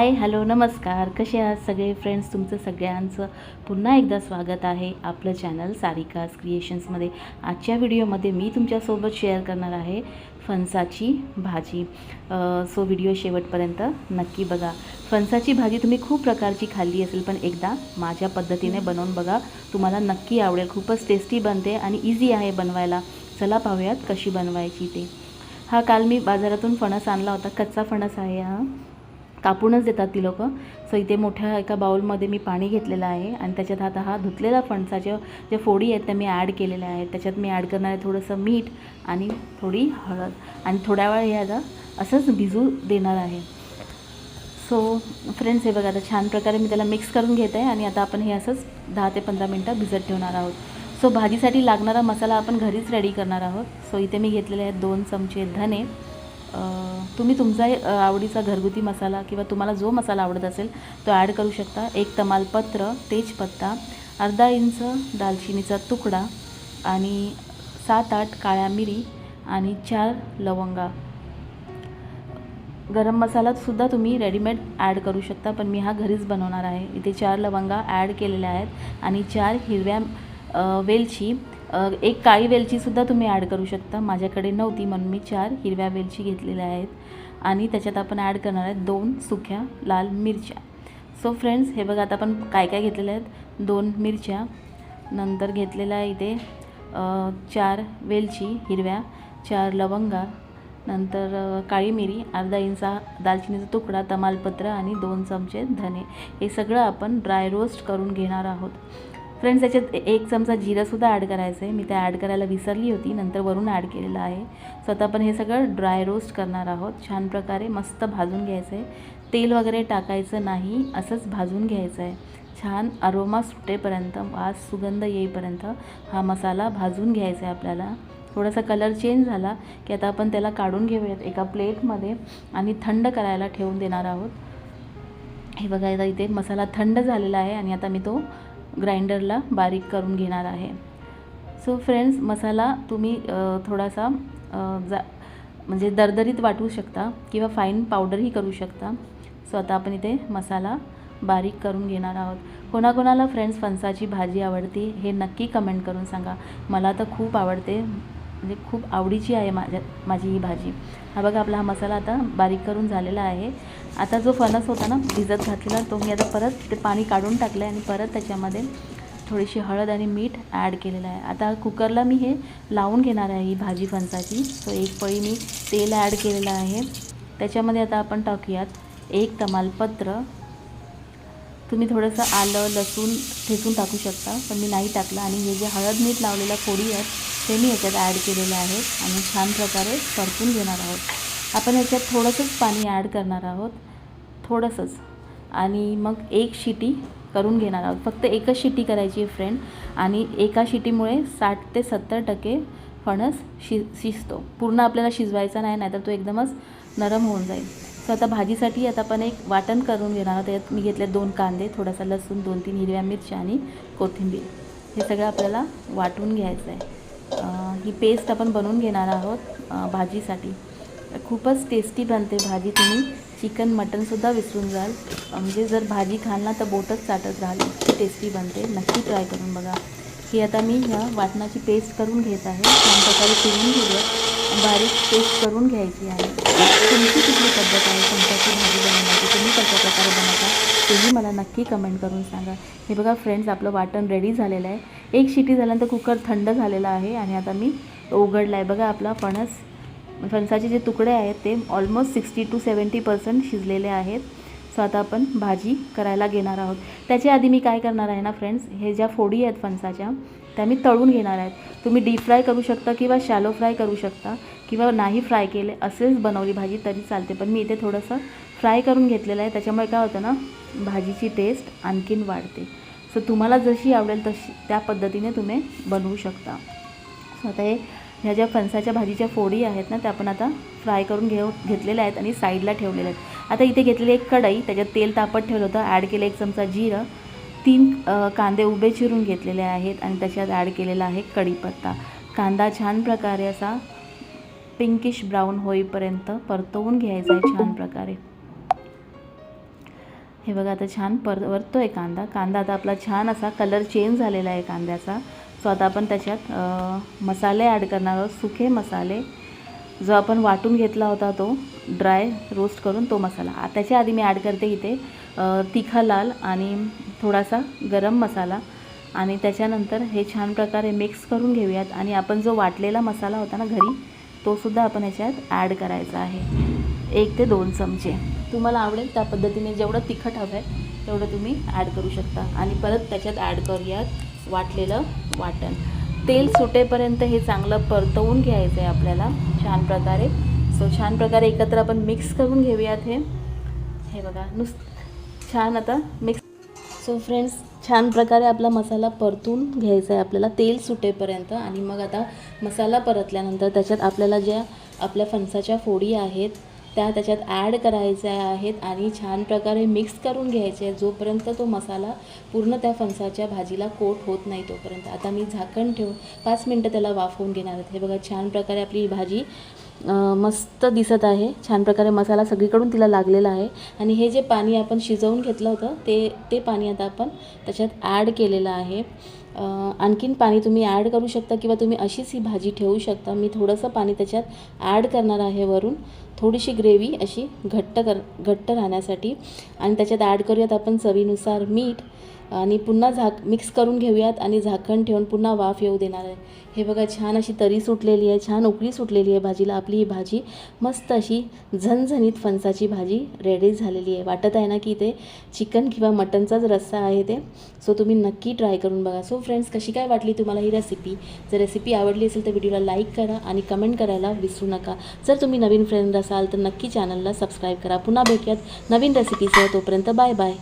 Hi hello नमस्कार. कसे आहात सगळे? फ्रेंड्स तुमचं सगळ्यांचं पुन्हा एकदा स्वागत आहे आपलं चॅनल सारिकास क्रिएशन्समध्ये. आजच्या व्हिडिओमध्ये मी तुमच्यासोबत शेअर करणार आहे फणसाची भाजी. सो व्हिडिओ शेवटपर्यंत नक्की बघा. फणसाची भाजी तुम्ही खूप प्रकारची खाल्ली असेल पण एकदा माझ्या पद्धतीने बनवून बघा. तुम्हाला नक्की आवडेल. खूपच टेस्टी बनते आणि इझी आहे बनवायला. चला पाहूयात कशी बनवायची ते. हा काल मी बाजारातून फणस आणला होता. कच्चा फणस आहे हा. कापूनच देतात ती लोकं. सो इथे मोठ्या एका बाउलमध्ये मी पाणी घेतलेलं आहे आणि त्याच्यात आता हा धुतलेला फणसाच्या ज्या फोडी आहेत त्या मी ॲड केलेल्या आहेत. त्याच्यात मी ॲड करणार आहे थोडंसं मीठ आणि थोडी हळद. आणि थोड्या वेळ हे आता असंच भिजू देणार आहे. सो फ्रेंड्स हे बघा आता छान प्रकारे मी त्याला मिक्स करून घेत आहे आणि आता आपण हे असंच दहा ते पंधरा मिनटं भिजत ठेवणार आहोत. सो भाजीसाठी लागणारा मसाला आपण घरीच रेडी करणार आहोत. सो इथे मी घेतलेले आहेत दोन चमचे धने. तुम्ही तुमचा आवडीचा घरगुती मसाला किंवा तुम्हाला जो मसाला आवडत असेल तो ॲड करू शकता. एक तमालपत्र तेजपत्ता अर्धा इंच दालचिनीचा तुकडा आणि सात आठ काळ्या मिरी आणि चार लवंगा. गरम मसालासुद्धा तुम्ही रेडीमेड ॲड करू शकता पण मी हा घरीच बनवणार आहे. इथे चार लवंगा ॲड केलेल्या आहेत आणि चार हिरव्या वेलची एक काळी वेलचीसुद्धा तुम्ही ॲड करू शकता. माझ्याकडे नव्हती म्हणून मी चार हिरव्या वेलची घेतलेल्या आहेत. आणि त्याच्यात आपण ॲड करणार आहेत दोन सुक्या लाल मिरच्या. सो फ्रेंड्स हे बघा आता आपण काय काय घेतलेल्या आहेत? दोन मिरच्या. नंतर घेतलेलं आहे इथे चार वेलची हिरव्या चार लवंगा. नंतर काळी मिरी अर्धा इंचा दालचिनीचा तुकडा तमालपत्र आणि दोन चमचे धने. हे सगळं आपण ड्राय रोस्ट करून घेणार आहोत. फ्रेंड्स याच्यात एक चमचा जिरासुद्धा ॲड करायचं आहे मी त्या ॲड करायला विसरली होती नंतर वरून ॲड केलेलं आहे. सो आता आपण हे सगळं ड्राय रोस्ट करणार आहोत. छान प्रकारे मस्त भाजून घ्यायचं आहे तेल वगैरे टाकायचं नाही असंच भाजून घ्यायचं आहे छान अरोमा सुटेपर्यंत वास सुगंध येईपर्यंत हा मसाला भाजून घ्यायचा आहे आपल्याला. थोडासा कलर चेंज झाला की आता आपण त्याला काढून घेऊयात एका प्लेटमध्ये आणि थंड करायला ठेवून देणार आहोत. हे बघा इथे मसाला थंड झालेला आहे आणि आता मी तो ग्राइंडरला बारीक करून घेणार आहे. सो फ्रेंड्स मसाला तुम्ही थोडासा जा म्हणजे दरदरीत वाटू शकता किंवा फाईन पावडरही करू शकता. सो आता आपण इथे मसाला बारीक करून घेणार आहोत. कोणाकोणाला फ्रेंड्स फणसाची भाजी आवडते हे नक्की कमेंट करून सांगा. मला तर खूप आवडते. म्हणजे खूप आवडीची आहे माझ्या माझी ही भाजी. हा बघा आपला हा मसाला आता बारीक करून झालेला आहे. आता जो फणस होता ना भिजत घातलेला तो मी आता परत ते पाणी काढून टाकलं आहे आणि परत त्याच्यामध्ये थोडीशी हळद आणि मीठ ॲड केलेलं आहे. आता कुकरला मी हे लावून घेणार आहे ही भाजी फणसाची. सो एक पळी मी तेल ॲड केलेलं आहे. त्याच्यामध्ये आता आपण टाकूयात एक तमालपत्र. तुम्ही थोडंसं आलं लसूण ठेचून टाकू शकता पण मी नाही टाकलं. आणि हे जे हळद मीठ लावलेल्या फोडी आहेत ते मी याच्यात ॲड केलेले आहेत आणि छान प्रकारे परतून घेणार आहोत. आपण याच्यात थोडंसंच पाणी ॲड करणार आहोत. थोडंसंच. आणि मग एक शिटी करून घेणार आहोत. फक्त एकच शिटी करायची आहे फ्रेंड आणि एका शिटीमुळे साठ ते सत्तर टक्के फणस शि शिजतो. पूर्ण आपल्याला शिजवायचा नाही नाहीतर तो एकदमच नरम होऊन जाईल. सो आता भाजीसाठी आता आपण एक वाटण करून घेणार आहोत. त्यात मी घेतले दोन कांदे थोडासा लसूण दोन तीन हिरव्या मिरच्या आणि कोथिंबीर. हे सगळं आपल्याला वाटून घ्यायचं आहे ही पेस्ट आपण बनवून घेणार आहोत भाजीसाठी. खूपच टेस्टी बनते भाजी तुम्ही. चिकन मटनसुद्धा विसरून जाल. म्हणजे जर भाजी खाल ना तर बोटच चाटत राहाल. इतकी टेस्टी बनते. नक्की ट्राय करून बघा. ही आता मी ह्या वाटणाची पेस्ट करून घेत आहे. छान प्रकारे फिरून घेऊया बारीक पेस्ट करून घ्यायची आहे. तुमची कुठली पद्धत आहे? तुमच्याची भाजी बनवण्याची तुम्ही कशा प्रकारे बनवता तेही मला नक्की कमेंट करून सांगा. हे बघा फ्रेंड्स आपलं वाटण रेडी झालेलं आहे. एक शिटी झाल्यानंतर कुकर थंड झालेला आहे आणि आता मी उघडला आहे बघा आपला फणस फणसाचे जे तुकडे आहेत ते almost sixty two seventy percent शिजलेले आहेत. सो आता आपण भाजी करायला घेणार आहोत. त्याच्या आधी मी काय करणार आहे ना फ्रेंड्स हे ज्या फोडी आहेत फणसाच्या त्या मी तळून घेणार आहेत. तुम्ही डीप फ्राय करू शकता किंवा शॅलो फ्राय करू शकता किंवा नाही फ्राय केले असेच बनवली भाजी तरी चालते. पण मी इथे थोडंसं फ्राय करून घेतलेलं आहे. त्याच्यामुळे काय होतं ना भाजीची टेस्ट आणखीन वाढते. सो तुम्हाला जशी आवडेल तशी त्या पद्धतीने तुम्ही बनवू शकता. सो आता हे ह्या ज्या फणसाच्या भाजीच्या फोडी आहेत ना त्या आपण आता फ्राय करून घेऊ घेतलेल्या आहेत आणि साईडला ठेवलेल्या आहेत. आता इथे घेतलेली एक कढई त्याच्यात तेल तापत ठेवलं होतं. ॲड केलं एक चमचा जिरं. तीन कांदे उभे चिरून घेतलेले आहेत आणि त्याच्यात ॲड केलेला आहे कढीपत्ता. कांदा छान प्रकारे असा पिंकिश ब्राऊन होईपर्यंत परतवून घ्यायचा आहे छान प्रकारे. हे बघा आता छान परवरतो आहे कांदा. कांदा आता आपला छान असा कलर चेंज झालेला आहे कांद्याचा. सो आता आपण त्याच्यात मसाले ॲड करणार आहोत सुखे मसाले. जो आपण वाटून घेतला होता तो ड्राय रोस्ट करून तो मसाला. त्याच्या आधी मी ॲड करते इथे. तिखा लाल आणि थोडासा गरम मसाला. आणि त्याच्यानंतर हे छान प्रकारे मिक्स करून घेऊयात. आणि आपण जो वाटलेला मसाला होता ना घरी तोसुद्धा आपण याच्यात ॲड करायचा आहे. एक ते दोन चमचे. तुम्हाला आवडेल त्या पद्धतीने जेवढं तिखट हवं आहे तेवढं तुम्ही ॲड करू शकता. आणि परत त्याच्यात ॲड करूयात वाटलेलं वाटण. तेल सुटेपर्यंत हे चांगलं परतवून घ्यायचं आहे आपल्याला छान प्रकारे. सो छान प्रकारे एकत्र आपण मिक्स करून घेऊयात हे. हे बघा नुसतं छान आता मिक्स सो फ्रेंड्स छान प्रकारे आपला मसाला परतून घ्यायचा आहे आपल्याला. तेल सुटेपर्यंत आणि मग आता मसाला परतल्यानंतर त्याच्यात आपल्याला ज्या आपल्या फणसाच्या फोडी आहेत त्या त्याच्यात ॲड करायच्या आहेत आणि छान प्रकारे मिक्स करून घ्यायचे आहे जोपर्यंत तो मसाला पूर्ण त्या फणसाच्या भाजीला कोट होत नाही तोपर्यंत. आता मी झाकण ठेवून पाच मिनटं त्याला वाफवून घेणार आहेत हे बघा छान प्रकारे आपली भाजी मस्त दिसत आहे. छान प्रकारे मसाला सगळीकडून तिला लागलेला आहे. आणि हे जे पाणी आपण शिजवून घेतलं होतं ते ते पाणी आता आपण त्याच्यात ॲड केलेलं आहे. आणखीन पाणी तुम्ही ॲड करू शकता किंवा तुम्ही अशीच ही भाजी ठेवू शकता. मी थोडंसं पाणी त्याच्यात ॲड करणार आहे वरून. थोडीशी ग्रेव्ही अशी घट्ट कर घट्ट राहण्यासाठी. आणि त्याच्यात ॲड करूयात आपण चवीनुसार मीठ आणि पुन्हा झाक मिक्स करून घेऊयात आणि झाकण ठेवून पुन्हा वाफ येऊ देणार आहे. हे बघा छान अशी तरी सुटलेली आहे छान उकळी सुटलेली आहे भाजीला. आपली ही भाजी मस्त अशी झणझणीत फणसाची भाजी रेडी झालेली आहे. वाटत आहे ना की ते चिकन किंवा मटनचाच रस्सा आहे ते? सो तुम्ही नक्की ट्राय करून बघा. सो फ्रेंड्स कशी काय वाटली तुम्हाला ही रेसिपी जर रेसिपी आवडली असेल तर व्हिडिओला लाईक करा आणि कमेंट करायला विसरू नका. जर तुम्ही नवीन फ्रेंड असाल तर नक्की चॅनलला सबस्क्राईब करा. पुन्हा भेटूयात नवीन रेसिपीसह तोपर्यंत बाय बाय